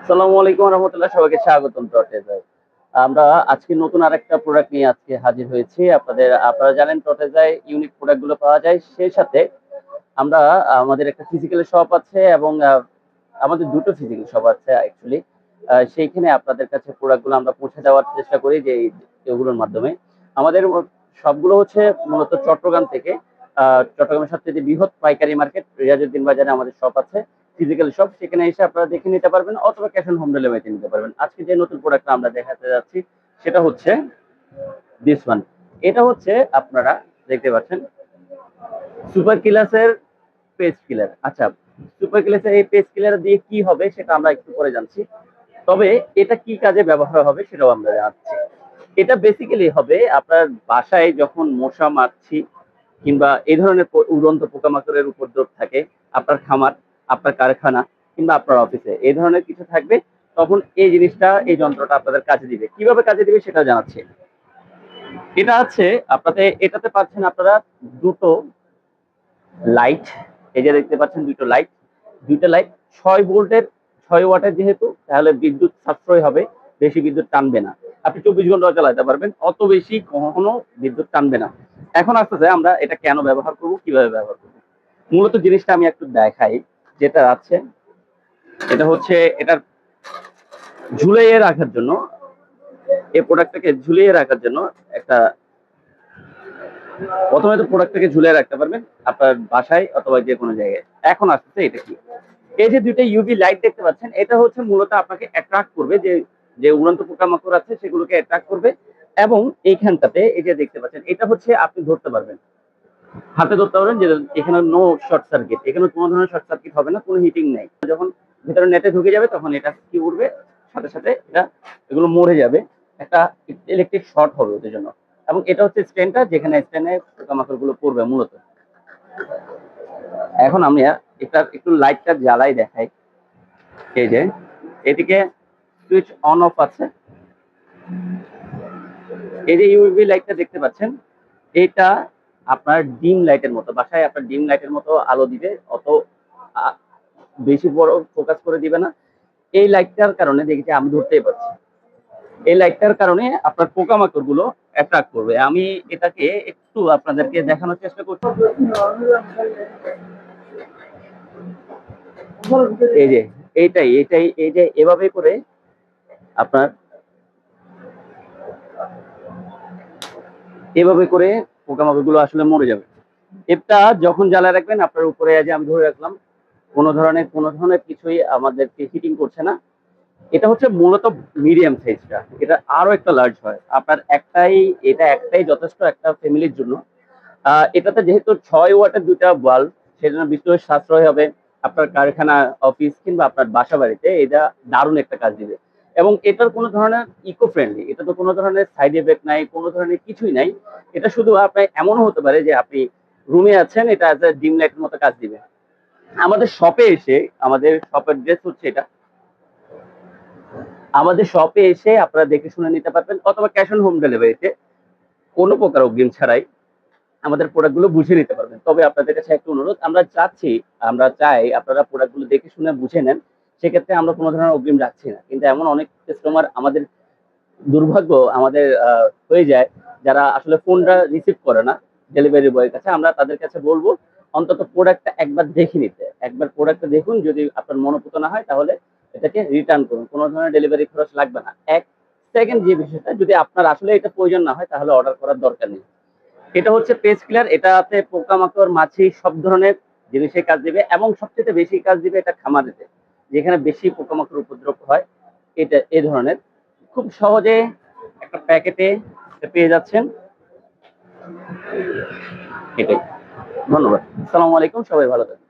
আসসালামু আলাইকুম রহমতুল্লাহ, সবাইকে স্বাগতম টটেজায় আমরা আজকে নতুন আরেকটা প্রোডাক্ট নিয়ে আজকে হাজির হয়েছি। আপনাদের, আপনারা জানেন টটেজায় ইউনিক প্রোডাক্টগুলো পাওয়া যায়। সেই সাথে আমরা আমাদের একটা ফিজিক্যাল শপ আছে এবং আমাদের দুটো ফিজিক্যাল শপ আছে অ্যাকচুয়ালি সেইখানে আপনাদের কাছে প্রোডাক্টগুলো আমরা পৌঁছে দেওয়ার চেষ্টা করি যে এই- এগুলোর মাধ্যমে। আমাদের সবগুলো হচ্ছে মূলত চট্টগ্রাম থেকে চট্টগ্রামের সবচেয়ে বৃহৎ পাইকারি মার্কেট রিয়াজুদ্দিন বাজারে আমাদের শপ আছে ফিজিক্যাল শপ সেখানে এসে আপনারা দেখে নিতে পারবেন অথবা ক্যাশ অন হোম ডেলিভারিতে নিতে পারবেন। আজকে যে নতুন প্রোডাক্টটা আমরা দেখাতে যাচ্ছি, সেটা হচ্ছে দিস ওয়ান এটা হচ্ছে আপনারা দেখতে পাচ্ছেন সুপার কিলাসের পেজ কিলার আচ্ছা সুপার কিলাসের এই পেজ কিলার দিয়ে কি হবে সেটা আমরা একটু পরে জানছি। তবে এটা কি কাজে ব্যবহার হবে সেটাও আমরা জানাচ্ছি এটা বেসিক্যালি হবে আপনার বাসায় যখন মশা মাছি কিংবা এই ধরনের উড়ন্ত পোকামাকড়ের উপদ্রব থাকে আপনার খামার, আপনার কারখানা কিংবা আপনার অফিসে, এই ধরনের কিছু থাকবে, তখন এই জিনিসটা, এই যন্ত্রটা আপনাদের কাজে দিবে। কীভাবে কাজে দিবে সেটা জানাচ্ছি। এটা আছে, আপনাদের এটাতে পাচ্ছেন আপনারা দুটো লাইট, এই যে দেখতে পাচ্ছেন দুটো লাইট দুইটা লাইট ছয় ভোল্টের, ছয় ওয়াটের যেহেতু, তাহলে বিদ্যুৎ সাশ্রয় হবে, বেশি বিদ্যুৎ টানবে না। আপনি চব্বিশ ঘণ্টা চালাতে পারবেন, অত বেশি কখনো বিদ্যুৎ টানবে না। এখন আসতেছে আমরা এটা কেন ব্যবহার করব, কীভাবে ব্যবহার করব? মূলত জিনিসটা আমি একটু দেখাই, যেটা আছে, এটা হচ্ছে এটার ঝুলিয়ে রাখার জন্য, এই প্রোডাক্টটাকে ঝুলিয়ে রাখার জন্য একটা, প্রথমে তো প্রোডাক্টটাকে ঝুলিয়ে রাখতে পারবেন, আপনার বাসায় অথবা যে কোনো জায়গায়। এখন আসতেছে এটা কি? এই যে দুইটা ইউভি লাইট দেখতে পাচ্ছেন, এটা হচ্ছে মূলত আপনাকে অ্যাট্রাক্ট করবে, যে যে উড়ন্ত পোকামাকড় আছে, সেগুলোকে অ্যাট্রাক্ট করবে এবং এইখানটাতে এই যে দেখতে পাচ্ছেন, এটা হচ্ছে আপনি ধরতে পারবেন। হাতে ধরতে পারবেন যে এখানে নো শর্ট সার্কিট এখানে কোনো ধরনের শর্ট সার্কিট হবে না, কোনো হিটিং নেই। যখন ভেতরে নেটে ঢুকে যাবে, তখন এটা কি উঠবে, সাথে সাথে এটা, এগুলো মরে যাবে। একটা ইলেকট্রিক শর্ট হবে ওদের জন্য। এবং এটা হচ্ছে স্ট্যান্ডটা যেখানে স্ট্যান্ডে পোকামাকড়গুলো পড়বে মূলত। এখন আমি এটা একটু লাইটটা জ্বালাই দেখাই। এই যে, এদিকে সুইচ অন অফ আছে। এই যে ইউভি লাইটটা দেখতে পাচ্ছেন, এটা আপনার ডিম লাইটের মতো, বাসায় আপনার ডিম লাইটের মতো আলো দিবে, অত বেশি বড় ফোকাস করে দিবে না। এই লাইটটার কারণে দেখেছি আমি ধরতেই পারছি। এই লাইটটার কারণে আপনার পোকামাকড়গুলো অ্যাট্রাক্ট করবে। আমি এটাকে একটু আপনাদেরকে দেখানোর চেষ্টা করছি। এই যে, এইটাই এইটাই, এই যে এভাবে করে আপনার এভাবে করে পোকামাকড়গুলো আসলে মরে যাবে। এটা যখন জ্বালা রাখবেন, আপনার উপরে আজ আমি ধরে রাখলাম, কোনো ধরনের কোনো ধরনের কিছুই আমাদেরকে হিটিং করছে না। এটা হচ্ছে মূলত মিডিয়াম সাইজটা এটা আরও একটা লার্জ হয়। আপনার একটাই, এটা একটাই যথেষ্ট একটা ফ্যামিলির জন্য। এটাতে যেহেতু ছয় ওয়াটের দুইটা বাল্ব সেজন্য বিদ্যুৎ সাশ্রয় হবে। আপনার কারখানা অফিস কিংবা আপনার বাসা বাড়িতে এটা দারুণ একটা কাজ দিবে। এবং এটার কোনো ধরনের ইকো ফ্রেন্ডলি এটা তো কোনো ধরনের সাইড এফেক্ট নাই, কোনো ধরনের কিছুই নাই। এটা শুধু আপনার এমনও হতে পারে যে আপনি রুমে আছেন, এটা অ্যাজ এ ডিম লাইটের মতো কাজ দিবে। আমাদের শপে এসে, আমাদের শপের ড্রেস হচ্ছে এটা। আমাদের শপে এসে আপনারা দেখে শুনে নিতে পারবেন, অথবা ক্যাশ অন হোম ডেলিভারিতে কোনো প্রকার অগ্রিম ছাড়াই আমাদের প্রোডাক্টগুলো বুঝে নিতে পারবেন। তবে আপনাদের কাছে একটা অনুরোধ, আমরা চাচ্ছি, আমরা চাই আপনারা প্রোডাক্টগুলো দেখে শুনে বুঝে নেন। সেক্ষেত্রে আমরা কোনো ধরনের অগ্রিম রাখছি না। কিন্তু এমন অনেক কাস্টমার আমাদের দুর্ভাগ্য আমাদের হয়ে যায় যারা আসলে ফোনটা রিসিভ করে না ডেলিভারি বয়ের কাছে। আমরা তাদের কাছে বলব, অন্তত প্রোডাক্টটা একবার দেখে নিতে। একবার প্রোডাক্টটা দেখুন, যদি আপনার মনোপুত না হয় তাহলে এটাকে রিটার্ন করুন। কোনো ধরনের ডেলিভারি খরচ লাগবে না। এক সেকেন্ড যে বিষয়টা, যদি আপনার আসলে এটা প্রয়োজন না হয় তাহলে অর্ডার করার দরকার নেই। এটা হচ্ছে পেজ ক্লিয়ার এটাতে পোকামাকড়, মাছি সব ধরনের জিনিসের কাজ দিবে এবং সবচেয়ে বেশি কাজ দিবে এটা খামারেতে। যেখানে বেশি পোকামাকড় উপদ্রব হয়, এটা এ ধরনের। খুব সহজে একটা প্যাকেটে পেয়ে যাচ্ছেন। এটাই। ধন্যবাদ। আসসালামু আলাইকুম, সবাই ভালো থাকবেন।